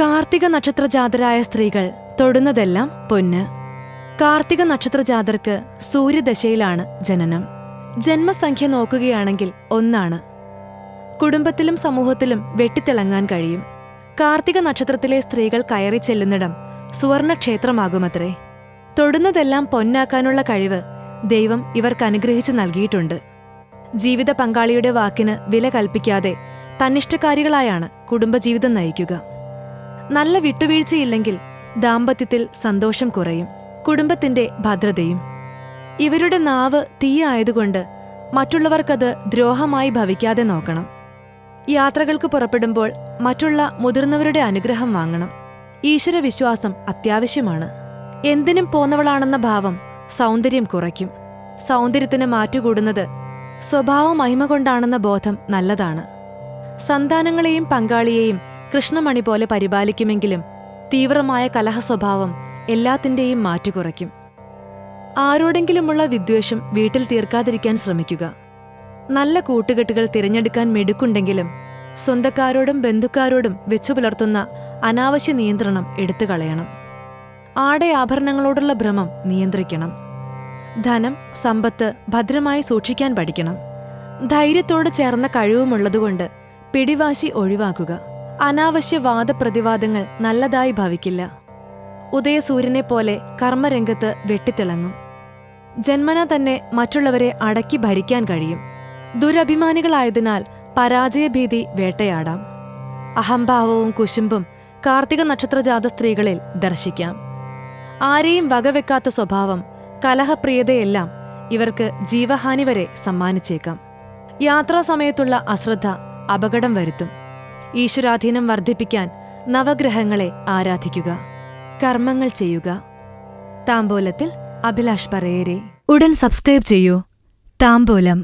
കാർത്തിക നക്ഷത്രജാതരായ സ്ത്രീകൾ തൊടുന്നതെല്ലാം പൊന്ന്. കാർത്തിക നക്ഷത്രജാതർക്ക് സൂര്യദശയിലാണ് ജനനം. ജന്മസംഖ്യ നോക്കുകയാണെങ്കിൽ ഒന്നാണ്. കുടുംബത്തിലും സമൂഹത്തിലും വെട്ടിത്തിളങ്ങാൻ കഴിയും. കാർത്തിക നക്ഷത്രത്തിലെ സ്ത്രീകൾ കയറി ചെല്ലുന്നിടം സുവർണക്ഷേത്രമാകുമത്രേ. തൊടുന്നതെല്ലാം പൊന്നാക്കാനുള്ള കഴിവ് ദൈവം ഇവർക്ക് അനുഗ്രഹിച്ചു നൽകിയിട്ടുണ്ട്. ജീവിത പങ്കാളിയുടെ വാക്കിന് വില കൽപ്പിക്കാതെ തന്നിഷ്ടക്കാരികളായാണ് കുടുംബജീവിതം നയിക്കുക. നല്ല വിട്ടുവീഴ്ചയില്ലെങ്കിൽ ദാമ്പത്യത്തിൽ സന്തോഷം കുറയും കുടുംബത്തിന്റെ ഭദ്രതയും. ഇവരുടെ നാവ് തീയായതുകൊണ്ട് മറ്റുള്ളവർക്കത് ദ്രോഹമായി ഭവിക്കാതെ നോക്കണം. യാത്രകൾക്ക് പുറപ്പെടുമ്പോൾ മറ്റുള്ള മുതിർന്നവരുടെ അനുഗ്രഹം വാങ്ങണം. ഈശ്വരവിശ്വാസം അത്യാവശ്യമാണ്. എന്തിനും പോന്നവളാണെന്ന ഭാവം സൗന്ദര്യം കുറയ്ക്കും. സൗന്ദര്യത്തിന് മാറ്റുകൂടുന്നത് സ്വഭാവ മഹിമ കൊണ്ടാണെന്ന ബോധം നല്ലതാണ്. സന്താനങ്ങളെയും പങ്കാളിയെയും കൃഷ്ണമണി പോലെ പരിപാലിക്കുമെങ്കിലും തീവ്രമായ കലഹ സ്വഭാവം എല്ലാത്തിന്റെയും മാറ്റുകുറയ്ക്കും ആരോടെങ്കിലുമുള്ള വിദ്വേഷം വീട്ടിൽ തീർക്കാതിരിക്കാൻ ശ്രമിക്കുക. നല്ല കൂട്ടുകെട്ടുകൾ തിരഞ്ഞെടുക്കാൻ മെടുക്കുണ്ടെങ്കിലും സ്വന്തക്കാരോടും ബന്ധുക്കാരോടും വെച്ചു പുലർത്തുന്ന അനാവശ്യ നിയന്ത്രണം എടുത്തു കളയണം. ആടെ ആഭരണങ്ങളോടുള്ള ഭ്രമം നിയന്ത്രിക്കണം. ധനം സമ്പത്ത് ഭദ്രമായി സൂക്ഷിക്കാൻ പഠിക്കണം. ധൈര്യത്തോട് ചേർന്ന കഴിവുമുള്ളതുകൊണ്ട് പിടിവാശി ഒഴിവാക്കുക. അനാവശ്യ വാദപ്രതിവാദങ്ങൾ നല്ലതായി ഭവിക്കില്ല. ഉദയസൂര്യനെ പോലെ കർമ്മരംഗത്ത് വെട്ടിത്തിളങ്ങും. ജന്മന തന്നെ മറ്റുള്ളവരെ അടക്കി ഭരിക്കാൻ കഴിയും. ദുരഭിമാനികളായതിനാൽ പരാജയഭീതി വേട്ടയാടാം. അഹംഭാവവും കുശുമ്പും കാർത്തിക നക്ഷത്രജാത സ്ത്രീകളിൽ ദർശിക്കാം. ആരെയും വകവെക്കാത്ത സ്വഭാവം കലഹപ്രിയതയെല്ലാം ഇവർക്ക് ജീവഹാനി വരെ സമ്മാനിച്ചേക്കാം. യാത്രാസമയത്തുള്ള അശ്രദ്ധ അപകടം വരുത്തും. ഈശ്വരാധീനം വർദ്ധിപ്പിക്കാൻ നവഗ്രഹങ്ങളെ ആരാധിക്കുക. കർമ്മങ്ങൾ ചെയ്യുക. താമ്പോലത്തിൽ അഭിലാഷ് പറയേരെ. ഉടൻ സബ്സ്ക്രൈബ് ചെയ്യൂ. താമ്പോലം